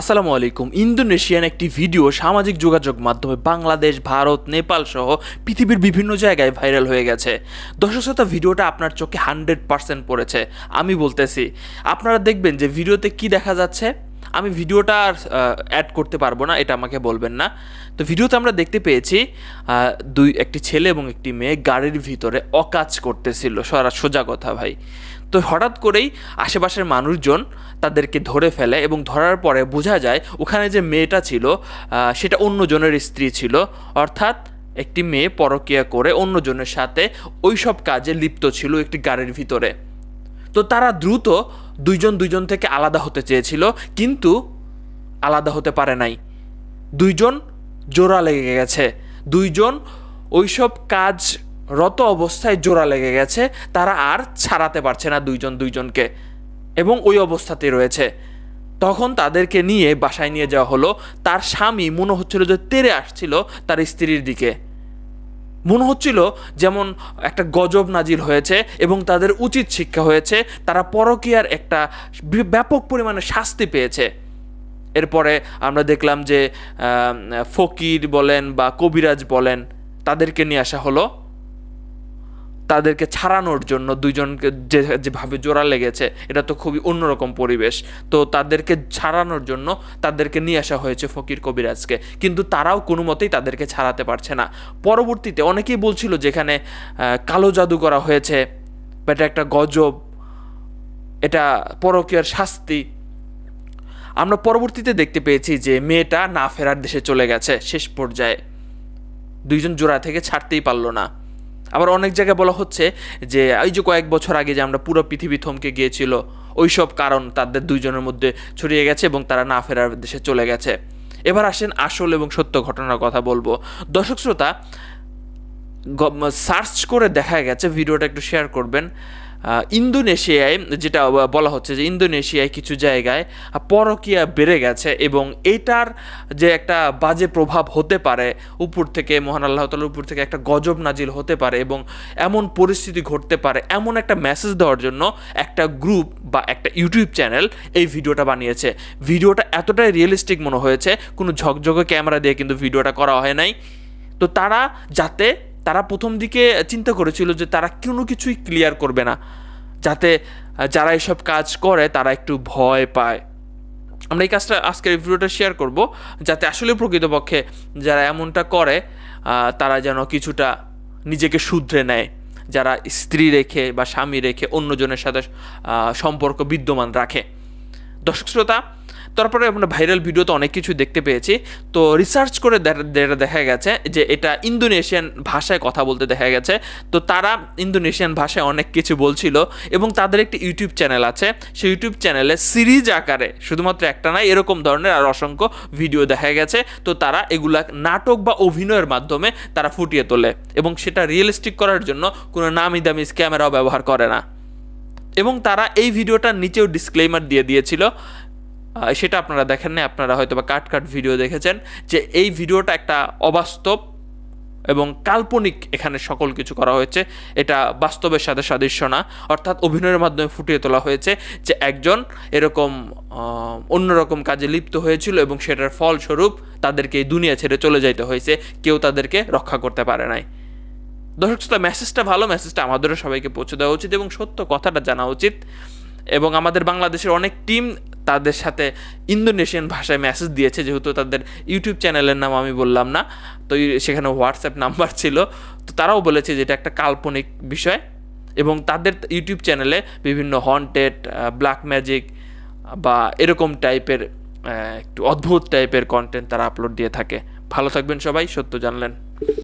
আসসালামু আলাইকুম। ইন্দোনেশিয়ান একটি ভিডিও সামাজিক যোগাযোগ মাধ্যমে বাংলাদেশ, ভারত, নেপাল সহ পৃথিবীর বিভিন্ন জায়গায় ভাইরাল হয়ে গেছে। দর্শক শ্রোতা ভিডিওটা আপনার চোখে হান্ড্রেড পার্সেন্ট পড়েছে। আমি বলতেছি, আপনারা দেখবেন যে ভিডিওতে কি দেখা যাচ্ছে? আমি ভিডিওটা আর অ্যাড করতে পারব না, এটা আমাকে বলবেন না। তো ভিডিওতে আমরা দেখতে পেয়েছি দুই, একটি ছেলে এবং একটি মেয়ে গাড়ির ভিতরে অকাজ করতেছিল। সরা, সোজা কথা ভাই। তো হঠাৎ করেই আশেপাশের মানুষজন তাদেরকে ধরে ফেলে এবং ধরার পরে বোঝা যায়, ওখানে যে মেয়েটা ছিল সেটা অন্যজনের স্ত্রী ছিল। অর্থাৎ একটি মেয়ে পরকীয়া করে অন্যজনের সাথে ওই সব কাজে লিপ্ত ছিল একটি গাড়ির ভিতরে। তো তারা দ্রুত দুইজন দুইজন থেকে আলাদা হতে চেয়েছিল, কিন্তু আলাদা হতে পারে নাই। দুইজন জোড়া লেগে গেছে। দুইজন ওইসব কাজ রত অবস্থায় জোড়া লেগে গেছে, তারা আর ছাড়াতে পারছে না দুইজন দুইজনকে এবং ওই অবস্থাতে রয়েছে। তখন তাদেরকে নিয়ে বাসায় নিয়ে যাওয়া হলো। তার স্বামী মনে হচ্ছিল যে তেরে আসছিল তার স্ত্রীর দিকে। মনে হচ্ছিল যেমন একটা গজব নাজিল হয়েছে এবং তাদের উচিত শিক্ষা হয়েছে, তারা পরকীয়ার একটা ব্যাপক পরিমাণে শাস্তি পেয়েছে। এরপরে আমরা দেখলাম যে ফকির বলেন বা কবিরাজ বলেন, তাদেরকে নিয়ে আসা হলো। তাদেরকে ছাড়ানোর জন্য দুইজনকে যে, যেভাবে জোড়া লেগেছে, এটা তো খুবই অন্যরকম পরিবেশ। তো তাদেরকে ছাড়ানোর জন্য তাদেরকে নিয়ে আসা হয়েছে ফকির কবিরাজকে। কিন্তু তারাও কোনো মতেই তাদেরকে ছাড়াতে পারছে না। পরবর্তীতে অনেকেই বলছিল যেখানে কালো জাদু করা হয়েছে বা এটা একটা গজব, এটা পরকীয়ার শাস্তি। আমরা পরবর্তীতে দেখতে পেয়েছি যে মেয়েটা না ফেরার দেশে চলে গেছে শেষ পর্যায়ে। দুইজন জোড়া থেকে ছাড়তেই পারল না। আবার অনেক জায়গায় বলা হচ্ছে যে, এই যে কয়েক বছর আগে যে আমরা পুরো পৃথিবী থমকে গিয়েছিল ওই সব কারণ তাদের দুইজনের মধ্যে ছড়িয়ে গেছে এবং তারা না ফেরার দেশে চলে গেছে। এবার আসেন আসল এবং সত্য ঘটনার কথা বলব। দর্শক শ্রোতা সার্চ করে দেখা গেছে, ভিডিওটা একটু শেয়ার করবেন। ইন্দোনেশিয়ায় যেটা বলা হচ্ছে যে ইন্দোনেশিয়ায় কিছু জায়গায় পরকীয়া বেড়ে গেছে এবং এটার যে একটা বাজে প্রভাব হতে পারে, উপর থেকে মহান আল্লাহ তালার উপর থেকে একটা গজব নাজিল হতে পারে এবং এমন পরিস্থিতি ঘটতে পারে, এমন একটা মেসেজ দেওয়ার জন্য একটা গ্রুপ বা একটা ইউটিউব চ্যানেল এই ভিডিওটা বানিয়েছে। ভিডিওটা এতটাই রিয়েলিস্টিক মনে হয়েছে, কোনো ঝকঝকে ক্যামেরা দিয়ে কিন্তু ভিডিওটা করা হয় নাই। তো তারা যাতে তারা প্রথম দিকে চিন্তা করেছিল যে তারা কোনো কিছুই ক্লিয়ার করবে না, যাতে যারা এসব কাজ করে তারা একটু ভয় পায়। আমরা এই কাজটা, আজকের ভিডিওটা শেয়ার করব, যাতে আসলে প্রকৃতপক্ষে যারা এমনটা করে তারা যেন কিছুটা নিজেকে শুধরে নেয়। যারা স্ত্রী রেখে বা স্বামী রেখে অন্যজনের সাথে সম্পর্ক বিদ্যমান রাখে। দর্শক শ্রোতা, তারপরে আমরা ভাইরাল ভিডিওতে অনেক কিছু দেখতে পেয়েছি। তো রিসার্চ করে দে- দেখা গেছে যে এটা ইন্দোনেশিয়ান ভাষায় কথা বলতে দেখা গেছে। তো তারা ইন্দোনেশিয়ান ভাষায় অনেক কিছু বলছিল এবং তাদের একটি ইউটিউব চ্যানেল আছে। সেই ইউটিউব চ্যানেলে সিরিজ আকারে শুধুমাত্র একটা নয় এরকম ধরনের আর অসংখ্য ভিডিও দেখা গেছে। তো তারা এগুলা নাটক বা অভিনয়ের মাধ্যমে তারা ফুটিয়ে তোলে এবং সেটা রিয়েলিস্টিক করার জন্য কোনো নামি দামি ক্যামেরাও ব্যবহার করে না। এবং তারা এই ভিডিওটার নিচেও ডিসক্লেমার দিয়ে দিয়েছিল। সেটা আপনারা দেখেন না আপনারা হয়তো বা কাট কাট ভিডিও দেখেছেন যে এই ভিডিওটা একটা অবাস্তব এবং কাল্পনিক এখানে সকল কিছু করা হয়েছে। এটা বাস্তবের সাথে সাদৃশ্য না, অর্থাৎ অভিনয়ের মাধ্যমে ফুটিয়ে তোলা হয়েছে যে একজন এরকম অন্যরকম কাজে লিপ্ত হয়েছিল এবং সেটার ফলস্বরূপ তাদেরকে এই দুনিয়া ছেড়ে চলে যাইতে হয়েছে, কেউ তাদেরকে রক্ষা করতে পারে নাই। দর্শক শ্রোতা মেসেজটা ভালো মেসেজটা আমাদেরও সবাইকে পৌঁছে দেওয়া উচিত এবং সত্য কথাটা জানা উচিত। এবং আমাদের বাংলাদেশের অনেক টিম তাদের সাথে ইন্দোনেশিয়ান ভাষায় মেসেজ দিয়েছে, যেহেতু তাদের ইউটিউব চ্যানেলের নাম আমি বললাম না, তো সেখানে হোয়াটসঅ্যাপ নাম্বার ছিল। তো তারাও বলেছে যে এটা একটা কাল্পনিক বিষয় এবং তাদের ইউটিউব চ্যানেলে বিভিন্ন হন্টেড ব্ল্যাক ম্যাজিক বা এরকম টাইপের একটু অদ্ভুত টাইপের কন্টেন্ট তারা আপলোড দিয়ে থাকে। ভালো থাকবেন সবাই, সত্য জানলেন।